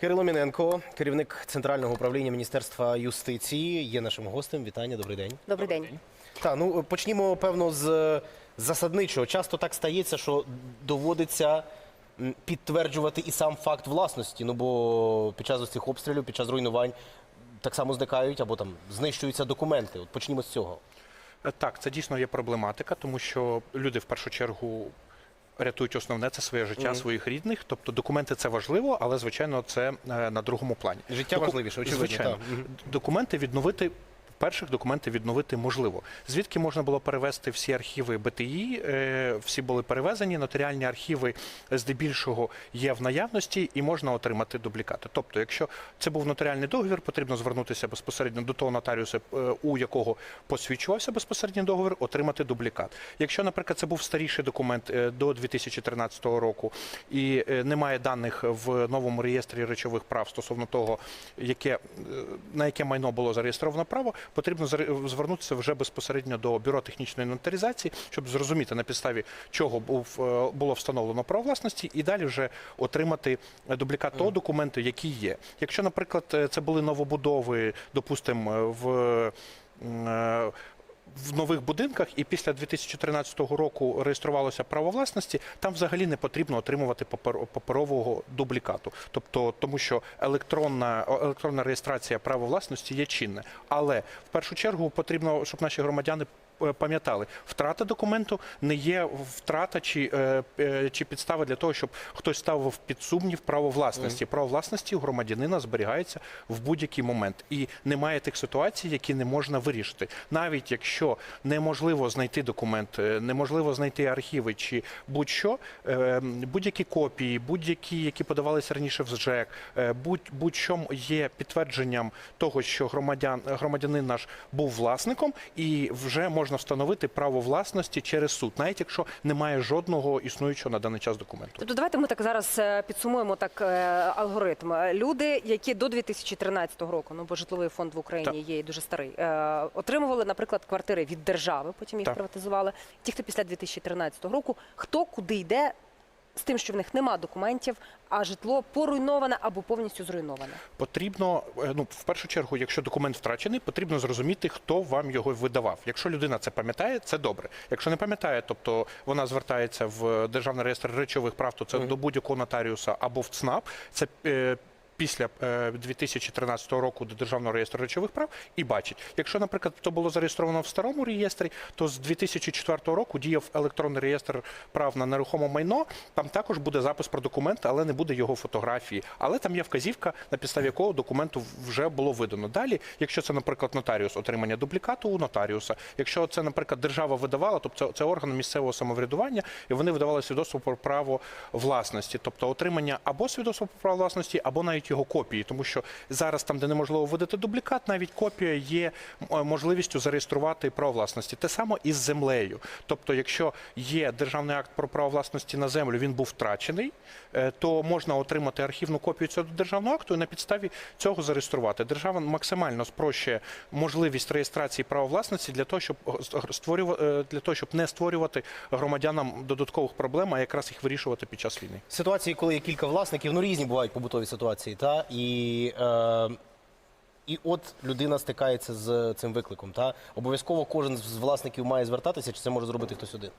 Кирило Міненко, керівник центрального управління Міністерства юстиції, є нашим гостем. Вітання, добрий день. Добрий день. Так, ну почнімо певно з засадничого. Часто так стається, що доводиться підтверджувати і сам факт власності. Ну бо під час цих обстрілів, під час руйнувань так само зникають або там знищуються документи. От почнімо з цього. Е, Так, це дійсно є проблематика, тому що люди в першу чергу рятують основне це своє життя, Мгм. своїх рідних. Тобто документи це важливо, але звичайно це е, на другому плані. Життя Доку- важливіше, очевидно. Звичайно, так. Документи відновити. Перших документи відновити можливо. Звідки можна було перевести всі архіви БТІ? е, Всі були перевезені. Нотаріальні архіви здебільшого є в наявності і можна отримати дублікати. Тобто, якщо це був нотаріальний договір, потрібно звернутися безпосередньо до того нотаріуса, е, у якого посвідчувався безпосередньо договір, отримати дублікат. Якщо, наприклад, це був старіший документ е, до 2013 року і немає даних в новому реєстрі речових прав стосовно того, яке на яке майно було зареєстровано право, потрібно звернутися вже безпосередньо до бюро технічної інвентаризації, щоб зрозуміти на підставі чого був е, було встановлено право власності, і далі вже отримати дублікат того документу, який є. Якщо, наприклад, е, це були новобудови, допустимо, в е, в нових будинках і після 2013 року реєструвалося право власності, там взагалі не потрібно отримувати папер- паперового дублікату. Тобто, тому що електронна, електронна реєстрація права власності є чинне. Але в першу чергу потрібно, щоб наші громадяни пам'ятали, втрата документу не є втрата чи, е, е, чи підстава для того, щоб хтось ставив під сумнів право власності. Право власності у громадянина зберігається в будь-який момент. І немає тих ситуацій, які не можна вирішити. Навіть якщо неможливо знайти документ, е, неможливо знайти архіви чи будь-що, е, будь-які копії, будь-які, які подавалися раніше в ЖЕК, е, будь- будь-що є підтвердженням того, що громадян, громадянин наш був власником, і вже можна встановити право власності через суд, навіть якщо немає жодного існуючого на даний час документу. Тобто давайте ми так зараз е, підсумуємо так е, алгоритм. Люди, які до 2013 року, ну бо житловий фонд в Україні є і дуже старий, е, отримували, наприклад, квартири від держави, потім їх Так. приватизували. Ті, хто після 2013 року, хто куди йде з тим, що в них нема документів, а житло поруйноване або повністю зруйноване. Потрібно, е, ну в першу чергу, якщо документ втрачений, потрібно зрозуміти, хто вам його видавав. Якщо людина це пам'ятає, це добре. Якщо не пам'ятає, тобто вона звертається в державний реєстр речових прав, то це до будь-якого нотаріуса або в ЦНАП. Це е, Після е, 2013 року до державного реєстру речових прав і бачить, якщо, наприклад, то було зареєстровано в старому реєстрі, то з 2004 року діяв електронний реєстр прав на нерухоме майно. Там також буде запис про документ, але не буде його фотографії. Але там є вказівка, на підставі якого документу вже було видано. Далі, якщо це, наприклад, нотаріус, отримання дублікату у нотаріуса. Якщо це, наприклад, держава видавала, тобто це, орган місцевого самоврядування, і вони видавали свідоцтво про право власності, тобто отримання або свідоцтва про право власності, або навіть його копії, тому що зараз там, де неможливо видати дублікат, навіть копія є е, можливістю зареєструвати право власності. Те саме і з землею. Тобто, якщо є державний акт про право власності на землю, він був втрачений, е, то можна отримати архівну копію цього державного акту і на підставі цього зареєструвати. Держава максимально спрощує можливість реєстрації права власності для того, щоб створювати для того, щоб не створювати громадянам додаткових проблем, а якраз їх вирішувати під час війни. Ситуації, коли є кілька власників, ну різні бувають побутові ситуації, та і. Е... І от людина стикається з цим викликом. Та обов'язково кожен з власників має звертатися, чи це може зробити хтось один.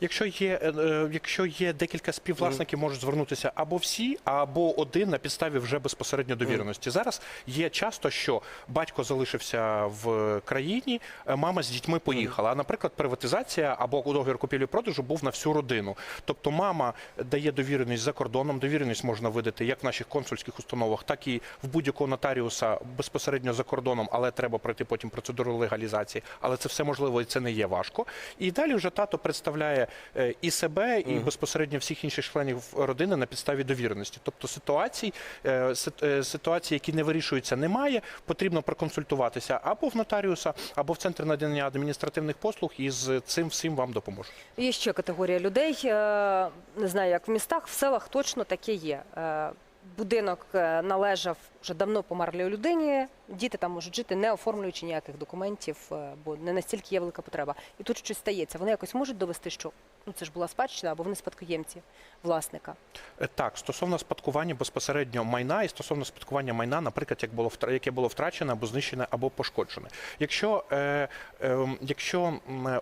Якщо є, е, е, якщо є декілька співвласників, можуть звернутися або всі, або один на підставі вже безпосередньо довіреності. Зараз є часто, що батько залишився в країні, е, мама з дітьми поїхала. А, наприклад, приватизація або договір купівлі-продажу був на всю родину. Тобто мама дає довіреність за кордоном. Довіреність можна видати як в наших консульських установах, так і в будь-якого нотаріуса безпосередньо за кордоном, але треба пройти потім процедуру легалізації. Але це все можливо і це не є важко. І далі вже тато представляє е, і себе, і безпосередньо всіх інших членів родини на підставі довіреності. Тобто ситуацій, е, е, ситуацій, які не вирішуються, немає. Потрібно проконсультуватися або в нотаріуса, або в центр надання адміністративних послуг, і з цим всім вам допоможуть. Є ще категорія людей, не знаю, як в містах, в селах точно таке є. Будинок належав вже давно померлій людині. Діти там можуть жити, не оформлюючи ніяких документів, е, бо не настільки є велика потреба. І тут щось стається. Вони якось можуть довести, що ну це ж була спадщина, або вони спадкоємці власника. Е, Так, стосовно спадкування безпосередньо майна і стосовно спадкування майна, наприклад, як було яке було втрачене або знищене, або пошкоджене. Якщо, е, е, якщо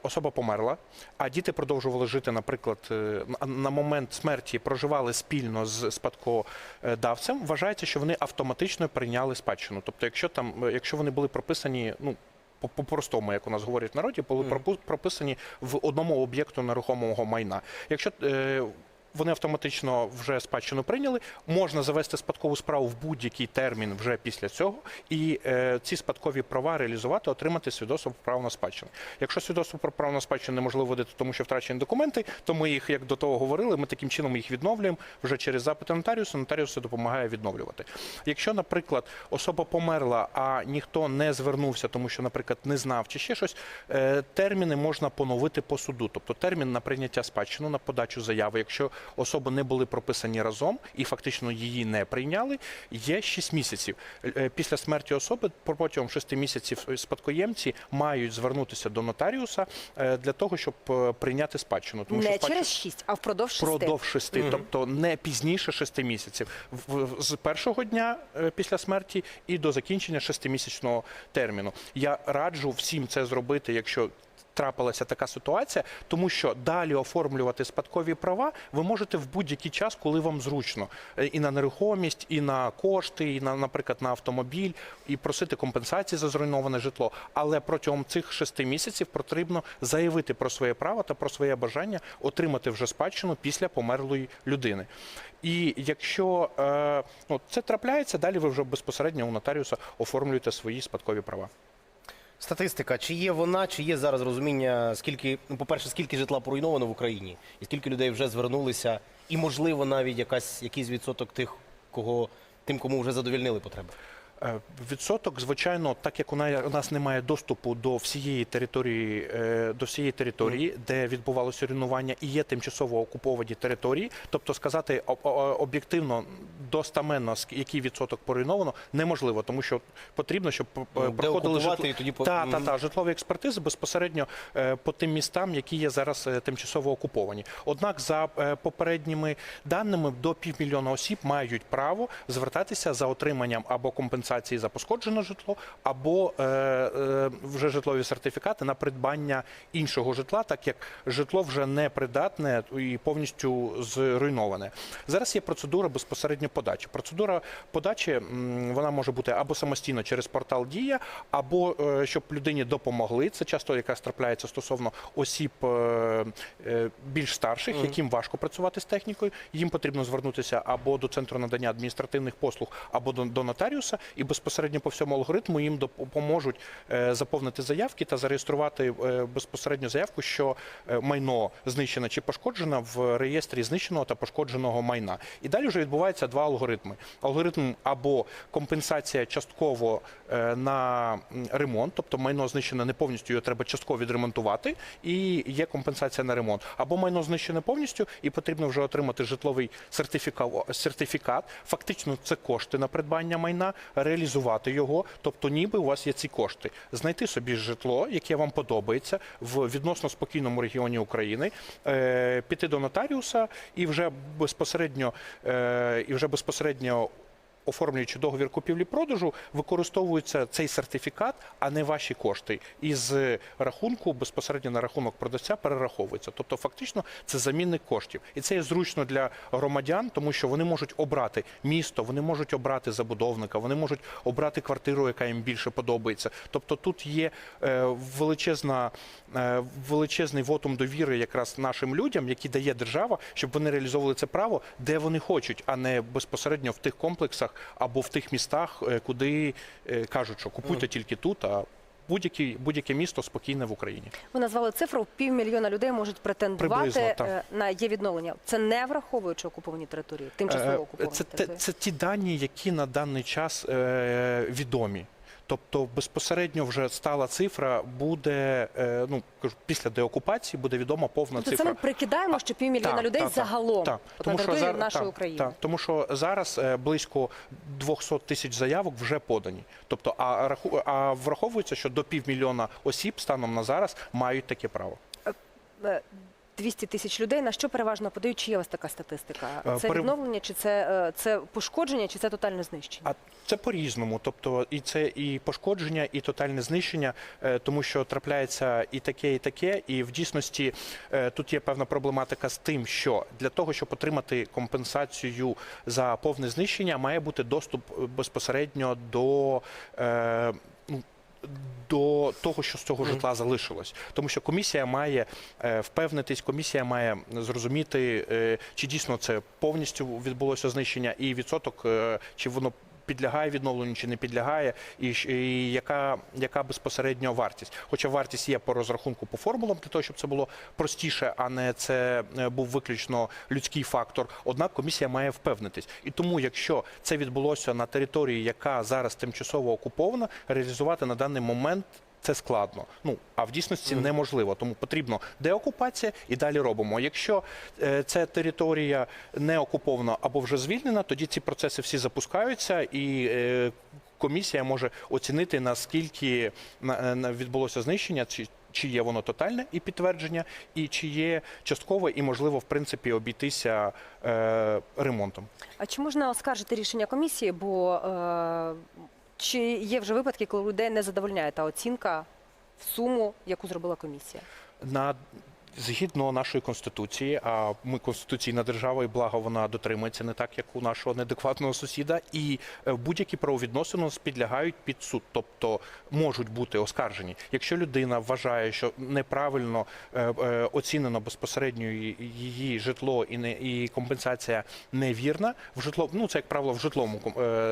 особа померла, а діти продовжували жити, наприклад, е, на момент смерті проживали спільно з спадкодавцем, вважається, що вони автоматично прийняли спадщину. Тобто, якщо там, е, якщо вони були прописані, ну. по- По-простому, як у нас говорять в народі, були прописані в одному об'єкту нерухомого майна. Якщо е, вони автоматично вже спадщину прийняли. Можна завести спадкову справу в будь-який термін вже після цього, і е, ці спадкові права реалізувати, отримати свідоцтво про право на спадщину. Якщо свідоцтво про право на спадщину неможливо видати, тому що втрачені документи, то ми їх, як до того говорили, ми таким чином їх відновлюємо вже через запити нотаріуса. Нотаріус допомагає відновлювати. Якщо, наприклад, особа померла, а ніхто не звернувся, тому що, наприклад, не знав чи ще щось, е, терміни можна поновити по суду. Тобто термін на прийняття спадщину, на подачу заяви, якщо особи не були прописані разом і фактично її не прийняли, є 6 місяців. Е, Після смерті особи протягом 6 місяців спадкоємці мають звернутися до нотаріуса е, для того, щоб е, прийняти спадщину. Тому не що спадщина- через шість, а впродовж шести. Продовж шести, тобто не пізніше шести місяців. В- в- З першого дня е, після смерті і до закінчення шестимісячного терміну. Я раджу всім це зробити, якщо. Трапилася така ситуація, тому що далі оформлювати спадкові права ви можете в будь-який час, коли вам зручно, Е, і на нерухомість, і на кошти, і на, наприклад, на автомобіль, і просити компенсації за зруйноване житло. Але протягом цих шести місяців потрібно заявити про своє право та про своє бажання отримати вже спадщину після померлої людини. І якщо е, ну, це трапляється, далі ви вже безпосередньо у нотаріуса оформлюєте свої спадкові права. Статистика, чи є вона, чи є зараз розуміння, скільки, ну, по-перше, скільки житла поруйновано в Україні, і скільки людей вже звернулися, і можливо навіть якась якийсь відсоток тих, кого тим, кому вже задовільнили потреби. Е, Відсоток, звичайно, так як у на- у нас немає доступу до всієї території, е, до всієї території, де відбувалося руйнування, і є тимчасово окуповані території, тобто сказати об- об'єктивно достаменно, який відсоток поруйновано, неможливо, тому що потрібно, щоб е, Ну, проходили житло- і тоді по- та, та, та, житлові експертизи безпосередньо е, по тим містам, які є зараз е, тимчасово окуповані. Однак, за попередніми даними, до півмільйона осіб мають право звертатися за отриманням або компенсації за пошкоджене житло, або вже житлові сертифікати на придбання іншого житла, так як житло вже не придатне і повністю зруйноване. Зараз є процедура безпосередньо подачі. Процедура подачі вона може бути або самостійно через портал Дія, або е, щоб людині допомогли. Це часто якраз трапляється стосовно осіб е, е, більш старших, яким важко працювати з технікою. Їм потрібно звернутися або до центру надання адміністративних послуг, або до, нотаріуса, і безпосередньо по всьому алгоритму їм допоможуть заповнити заявки та зареєструвати безпосередньо заявку, що майно знищене чи пошкоджено в реєстрі знищеного та пошкодженого майна. І далі вже відбуваються два алгоритми: алгоритм або компенсація частково е, на ремонт, тобто майно знищене не повністю, його треба частково відремонтувати, і є компенсація на ремонт. Або майно знищене повністю, і потрібно вже отримати житловий сертифікат. сертифікат. Фактично, це кошти на придбання майна, реалізувати його. Тобто, ніби у вас є ці кошти. Знайти собі житло, яке вам подобається в відносно спокійному регіоні України, е, піти до нотаріуса і вже безпосередньо е, і вже безпосередньо. Оформлюючи договір купівлі-продажу, використовується цей сертифікат, а не ваші кошти. Із рахунку безпосередньо на рахунок продавця перераховується. Тобто, фактично, це замінник коштів, і це є зручно для громадян, тому що вони можуть обрати місто, вони можуть обрати забудовника, вони можуть обрати квартиру, яка їм більше подобається. Тобто, тут є е, величезна, е, величезний вотум довіри якраз нашим людям, які дає держава, щоб вони реалізовували це право, де вони хочуть, а не безпосередньо в тих комплексах або в тих містах, е, куди е, кажуть, що купуйте тільки тут, а будь-яке будь-яке місто спокійне в Україні. Ви назвали цифру півмільйона людей можуть претендувати Приблизно, е, на є відновлення. Це не враховуючи окуповані території, тимчасово окуповані Це, те- території. це ті дані, які на даний час е, відомі. Тобто безпосередньо вже стала цифра буде е, ну кажу, після деокупації буде відома повна Тобто це ми прикидаємо, що півмільйона людей так, загалом так. от на території зар- нашої так, України. Так, тому що зараз е, близько 200 тисяч заявок вже подані. Тобто, а, раху- а враховується, що до півмільйона осіб станом на зараз мають таке право. Е, 200 тисяч людей. На що переважно подають? Чи є у вас така статистика? Е, Це пере- відновлення, чи це, е, це пошкодження, чи це тотальне знищення? А це по-різному. Тобто, і це і пошкодження, і тотальне знищення, е, тому що трапляється і таке, і таке. І в дійсності тут є певна проблематика з тим, що для того, щоб отримати компенсацію за повне знищення, має бути доступ безпосередньо до. До того, що з цього житла залишилось, тому що комісія має е, впевнитись, комісія має зрозуміти, е, чи дійсно це повністю відбулося знищення, і відсоток, е, чи воно підлягає відновленню, чи не підлягає, і, і яка, яка безпосередньо вартість. Хоча вартість є по розрахунку по формулам, для того, щоб це було простіше, а не це е, був виключно людський фактор. Однак комісія має впевнитись. І тому, якщо це відбулося на території, яка зараз тимчасово окупована, реалізувати на даний момент. Це складно. Ну а в дійсності неможливо. Тому потрібно деокупація і далі робимо. Якщо е, ця територія не окупована або вже звільнена, тоді ці процеси всі запускаються і. е, Комісія може оцінити наскільки на- е, відбулося знищення, чи, чи є воно тотальне і підтвердження, і чи є часткове, і можливо в принципі обійтися е, ремонтом. А чи можна оскаржити рішення комісії? Бо е, чи є вже випадки, коли людей не задовольняє та оцінка в суму, яку зробила комісія? На згідно нашої конституції, а ми конституційна держава, і благо вона дотримується не так, як у нашого неадекватного сусіда. І е, будь-які правовідносини підлягають під суд, тобто можуть бути оскаржені. Якщо людина вважає, що неправильно е, е, оцінено безпосередньо її- житло і не і компенсація невірна в житло, ну це як правило в житловому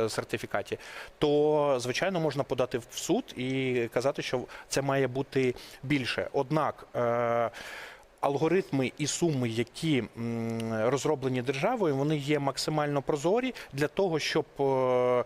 сертифікаті, то звичайно можна подати в суд і казати, що це має бути більше. Однак. Алгоритми і суми, які розроблені державою, вони є максимально прозорі для того, щоб е,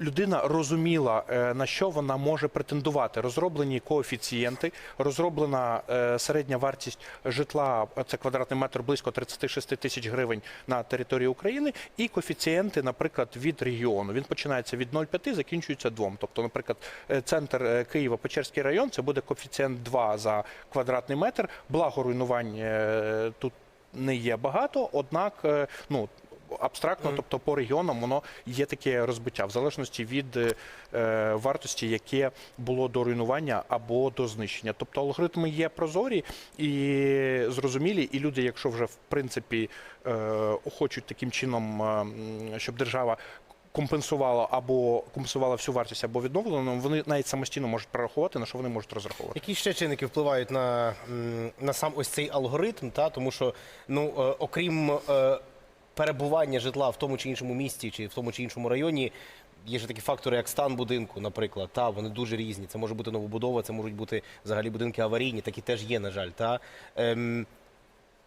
людина розуміла, е, на що вона може претендувати. Розроблені коефіцієнти, розроблена е, середня вартість житла, це квадратний метр близько 36 тисяч гривень на території України, і коефіцієнти, наприклад, від регіону. Він починається від 0,5, закінчується 2. Тобто, наприклад, е, центр Києва, Печерський район, це буде коефіцієнт 2 за квадратний метр. Благо руйнувань тут не є багато, однак, ну. Абстрактно, тобто по регіонам воно є таке розбиття в залежності від е, е, вартості, яке було до руйнування або до знищення. Тобто алгоритми є прозорі і зрозумілі, і люди, якщо вже в принципі е, хочуть таким чином, е, щоб держава компенсувала або компенсувала всю вартість або відновлено, вони навіть самостійно можуть прорахувати, на що вони можуть розраховувати. Які ще чинники впливають на, на сам ось цей алгоритм, та? тому що ну, е, окрім е, перебування житла в тому чи іншому місті чи в тому чи іншому районі, є ж такі фактори, як стан будинку, наприклад. Та? Вони дуже різні. Це може бути новобудова, це можуть бути взагалі будинки аварійні, такі теж є, на жаль. Та? Ем,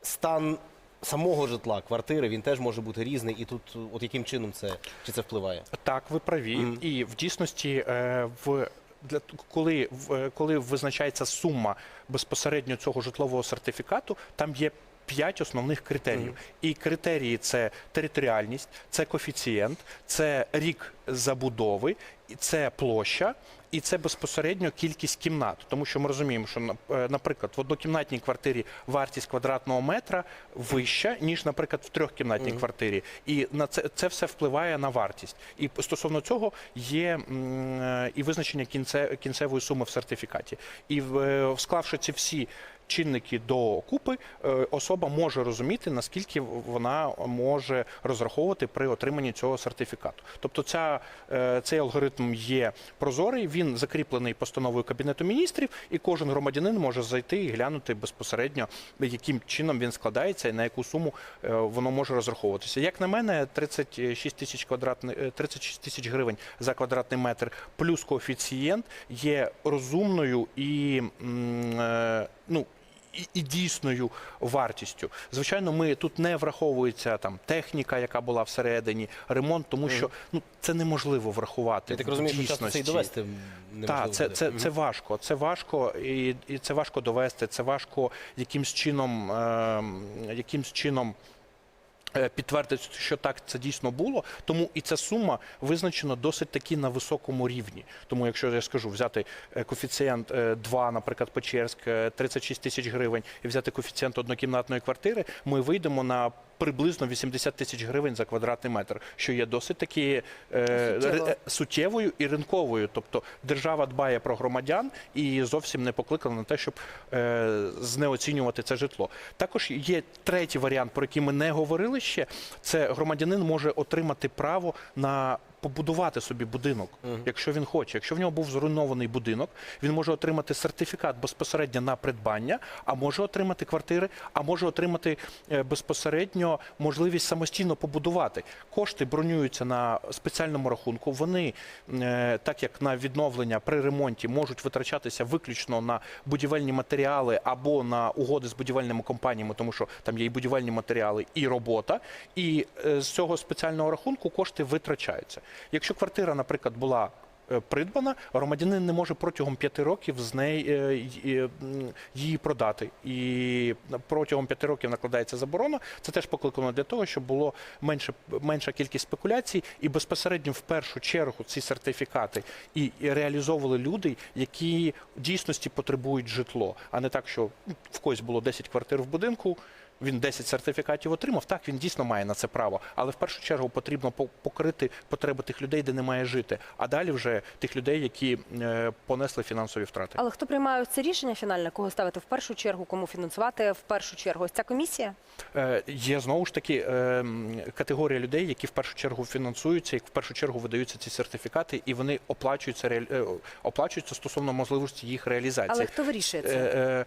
стан самого житла, квартири, він теж може бути різний. І тут от яким чином це, чи це впливає? Так, ви праві. Мгм. І в дійсності е, в для коли, коли визначається сума безпосередньо цього житлового сертифікату, там є. П'ять основних критеріїв. І критерії це територіальність, це коефіцієнт, це рік забудови, це площа, і це безпосередньо кількість кімнат. Тому що ми розуміємо, що е, наприклад, в однокімнатній квартирі вартість квадратного метра вища, ніж, наприклад, в трьохкімнатній квартирі. І на це, це все впливає на вартість. І стосовно цього є е, і визначення кінце, кінцевої суми в сертифікаті. І в- е, склавши ці всі чинники до купи, е, особа може розуміти, наскільки вона може розраховувати при отриманні цього сертифікату. Тобто ця, е, цей алгоритм є прозорий, він закріплений постановою Кабінету міністрів, і кожен громадянин може зайти і глянути безпосередньо, яким чином він складається і на яку суму е, воно може розраховуватися. Як на мене, 36 тисяч квадратних 36 тисяч гривень за квадратний метр плюс коефіцієнт є розумною і ну. і, і дійсною вартістю. Звичайно, ми тут не враховується там техніка, яка була всередині, ремонт, тому що ну це неможливо врахувати. Я так розумію, що часто це і довести неможливо Так, це, буде. це, Мгм. це важко. Це важко, і, і це важко довести. Це важко якимсь чином, е, якимсь чином. Е, Підтвердити, що так це дійсно було, тому і ця сума визначена досить таки на високому рівні. Тому, якщо я скажу взяти е, коефіцієнт е, 2, наприклад, Печерськ, е, 36 тисяч гривень, і взяти коефіцієнт однокімнатної квартири, ми вийдемо на приблизно 80 тисяч гривень за квадратний метр, що є досить таки е, суттєвою і ринковою. Тобто держава дбає про громадян і зовсім не покликана на те, щоб е, знеоцінювати це житло. Також є третій варіант, про який ми не говорили ще. Це громадянин може отримати право на побудувати собі будинок, якщо він хоче. Якщо в нього був зруйнований будинок, він може отримати сертифікат безпосередньо на придбання, а може отримати квартири, а може отримати е, безпосередньо можливість самостійно побудувати. Кошти бронюються на спеціальному рахунку. Вони, е, так як на відновлення при ремонті, можуть витрачатися виключно на будівельні матеріали або на угоди з будівельними компаніями, тому що там є і будівельні матеріали, і робота. І е, з цього спеціального рахунку кошти витрачаються. Якщо квартира, наприклад, була е, придбана, громадянин не може протягом п'яти років з неї е, е, її продати. І протягом п'яти років накладається заборона. Це теж покликано для того, щоб було менше менша кількість спекуляцій, і безпосередньо в першу чергу ці сертифікати і реалізовували люди, які в дійсності потребують житло, а не так, що в когось було 10 квартир в будинку. Він 10 сертифікатів отримав. Так, він дійсно має на це право, але в першу чергу потрібно по- покрити потреби тих людей, де немає жити, а далі вже тих людей, які е, понесли фінансові втрати. Але хто приймає це рішення фінальне, кого ставити в першу чергу, кому фінансувати в першу чергу? Ось ця комісія? Е, Є знову ж таки е, категорія людей, які в першу чергу фінансуються, і в першу чергу видаються ці сертифікати, і вони оплачуються оплачуються стосовно можливості їх реалізації. Але хто вирішує це?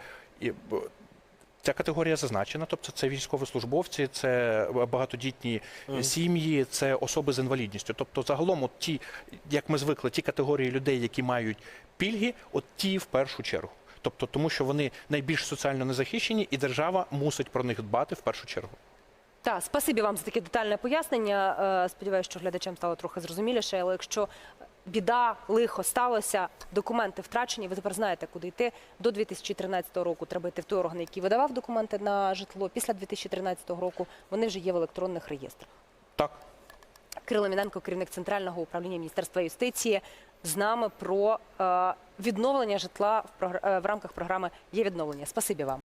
Ця категорія зазначена, тобто це військовослужбовці, це багатодітні сім'ї, це особи з інвалідністю. Тобто, загалом, от ті, як ми звикли, ті категорії людей, які мають пільги, от ті в першу чергу. Тобто, тому що вони найбільш соціально незахищені, і держава мусить про них дбати в першу чергу. Так, спасибі вам за таке детальне пояснення. Е, Сподіваюся, що глядачам стало трохи зрозуміліше. Але якщо біда, лихо сталося, документи втрачені, ви тепер знаєте, куди йти. До 2013 року треба йти в той орган, який видавав документи на житло. Після 2013 року вони вже є в електронних реєстрах. Так. Кирило Міненко, керівник центрального управління Міністерства юстиції, з нами про е, відновлення житла е, в рамках програми є відновлення. Спасибі вам.